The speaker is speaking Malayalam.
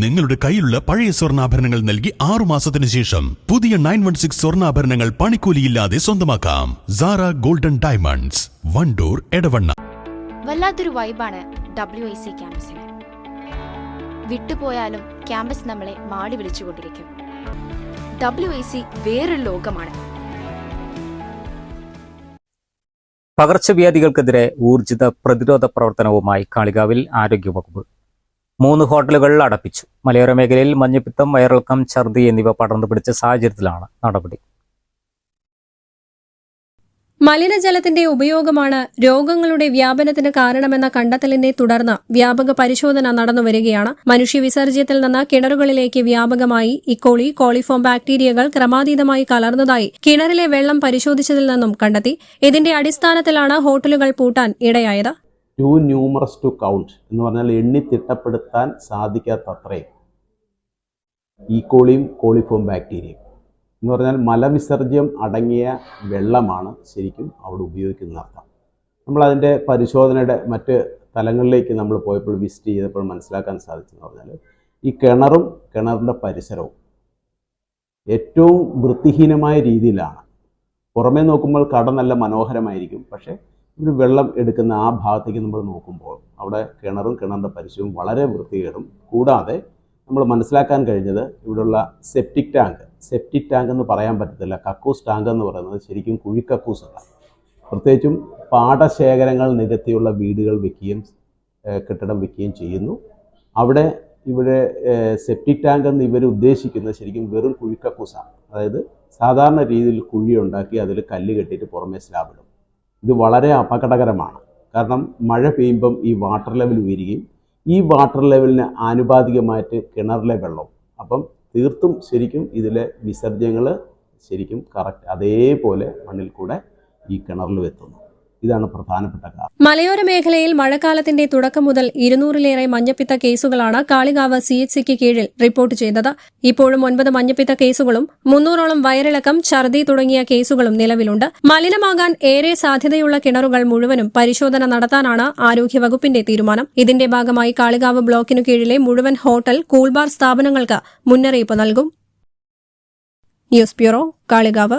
നിങ്ങളുടെ കയ്യിലുള്ള പഴയ സ്വർണാഭരണങ്ങൾ നൽകി ആറു മാസത്തിന് ശേഷം പുതിയ നയൻ വൺ സിക്സ് സ്വർണാഭരണങ്ങൾ പണിക്കൂലിയില്ലാതെ സ്വന്തമാക്കാം. Zara golden diamonds Wandoor Edavanna. വല്ലാത്തൊരു വൈബാണ് ഡബ്ല്യു ഐ സി ക്യാമ്പസിന്. വിട്ടുപോയാലും ക്യാമ്പസ് നമ്മളെ മാടി വിളിച്ചുകൊണ്ടിരിക്കും. ഡബ്ല്യു ഐ സി വേറൊരു ലോകമാണ്. പകർച്ചവ്യാധികൾക്കെതിരെ ഊർജിത പ്രതിരോധ പ്രവർത്തനവുമായി കാളികാവിൽ ആരോഗ്യവകുപ്പ് മൂന്ന് ഹോട്ടലുകൾ അടപ്പിച്ചു. മലയോര മേഖലയിൽ മഞ്ഞപ്പിത്തം വയറിളക്കം ഛർദി എന്നിവ പടർന്നു പിടിച്ച സാഹചര്യത്തിലാണ് നടപടി. മലിനജലത്തിന്റെ ഉപയോഗമാണ് രോഗങ്ങളുടെ വ്യാപനത്തിന് കാരണമെന്ന കണ്ടെത്തലിനെ തുടർന്ന് വ്യാപക പരിശോധന നടന്നുവരികയാണ് മനുഷ്യവിസർജ്യത്തിൽ നിന്ന് കിണറുകളിലേക്ക് വ്യാപകമായി ഇക്കോളി കോളിഫോം ബാക്ടീരിയകൾ ക്രമാതീതമായി കലർന്നതായി കിണറിലെ വെള്ളം പരിശോധിച്ചതിൽ നിന്നും കണ്ടെത്തി. ഇതിന്റെ അടിസ്ഥാനത്തിലാണ് ഹോട്ടലുകൾ പൂട്ടാൻ ഇടയായത്. ടു ന്യൂമറസ് ടു കൗണ്ട് എന്ന് പറഞ്ഞാൽ എണ്ണി തിട്ടപ്പെടുത്താൻ സാധിക്കാത്തത്രയും ഈക്കോളിയും കോളിഫോം ബാക്ടീരിയയും എന്ന് പറഞ്ഞാൽ മലവിസർജ്യം അടങ്ങിയ വെള്ളമാണ് ശരിക്കും അവിടെ ഉപയോഗിക്കുന്ന അർത്ഥം. നമ്മളതിന്റെ പരിശോധനയുടെ മറ്റ് തലങ്ങളിലേക്ക് നമ്മൾ പോയപ്പോൾ വിസിറ്റ് ചെയ്തപ്പോൾ മനസ്സിലാക്കാൻ സാധിച്ചെന്ന് പറഞ്ഞാൽ ഈ കിണറും കിണറിന്റെ പരിസരവും ഏറ്റവും വൃത്തിഹീനമായ രീതിയിലാണ്. പുറമേ നോക്കുമ്പോൾ കട നല്ല മനോഹരമായിരിക്കും. പക്ഷേ ഒരു വെള്ളം എടുക്കുന്ന ആ ഭാഗത്തേക്ക് നമ്മൾ നോക്കുമ്പോൾ അവിടെ കിണറും കിണറിന്റെ പരിസരവും വളരെ വൃത്തികേടും. കൂടാതെ നമ്മൾ മനസ്സിലാക്കാൻ കഴിഞ്ഞത് ഇവിടെയുള്ള സെപ്റ്റിക് ടാങ്ക് സെപ്റ്റിക് ടാങ്ക് എന്ന് പറയാൻ പറ്റത്തില്ല. കക്കൂസ് ടാങ്ക് എന്ന് പറയുന്നത് ശരിക്കും കുഴിക്കക്കൂസല്ല പ്രത്യേകിച്ചും പാടശേഖരങ്ങൾ നികത്തിയുള്ള വീടുകൾ വെക്കുകയും കെട്ടിടം വെക്കുകയും ചെയ്യുന്നു. അവിടെ ഇവിടെ സെപ്റ്റിക് ടാങ്ക് എന്ന് ഇവർ ഉദ്ദേശിക്കുന്നത് ശരിക്കും വെറും കുഴിക്കക്കൂസാണ്. അതായത് സാധാരണ രീതിയിൽ കുഴി ഉണ്ടാക്കി അതിൽ കല്ല് കെട്ടിയിട്ട് പുറമേ സ്ലാബ് ഇടും. ഇത് വളരെ അപകടകരമാണ്. കാരണം മഴ പെയ്യുമ്പം ഈ വാട്ടർ ലെവൽ ഉയരുകയും ഈ വാട്ടർ ലെവലിന് ആനുപാതികമായിട്ട് കിണറിലെ വെള്ളം. അപ്പം തീർത്തും ശരിക്കും ഇതിലെ വിസർജ്യങ്ങൾ ശരിക്കും കറക്റ്റ് അതേപോലെ മണ്ണിൽ കൂടെ ഈ കിണറിൽ എത്തുന്നു. ഇതാണ് പ്രധാനപ്പെട്ട കാര്യം മലയോര മേഖലയിൽ മഴക്കാലത്തിന്റെ തുടക്കം മുതൽ ഇരുന്നൂറിലേറെ മഞ്ഞപ്പിത്ത കേസുകളാണ് കാളികാവ് സി എച്ച് സിക്ക് കീഴിൽ റിപ്പോർട്ട് ചെയ്തത്. ഇപ്പോഴും ഒൻപത് മഞ്ഞപ്പിത്ത കേസുകളും മുന്നൂറോളം വയറിളക്കം ഛർദി തുടങ്ങിയ കേസുകളും നിലവിലുണ്ട്. മലിനമാകാൻ ഏറെ സാധ്യതയുള്ള കിണറുകൾ മുഴുവനും പരിശോധന നടത്താനാണ് ആരോഗ്യവകുപ്പിന്റെ തീരുമാനം. ഇതിന്റെ ഭാഗമായി കാളികാവ് ബ്ലോക്കിനു കീഴിലെ മുഴുവൻ ഹോട്ടൽ കൂൾബാർ സ്ഥാപനങ്ങൾക്ക് മുന്നറിയിപ്പ് നൽകും. News bureau Kalikavu.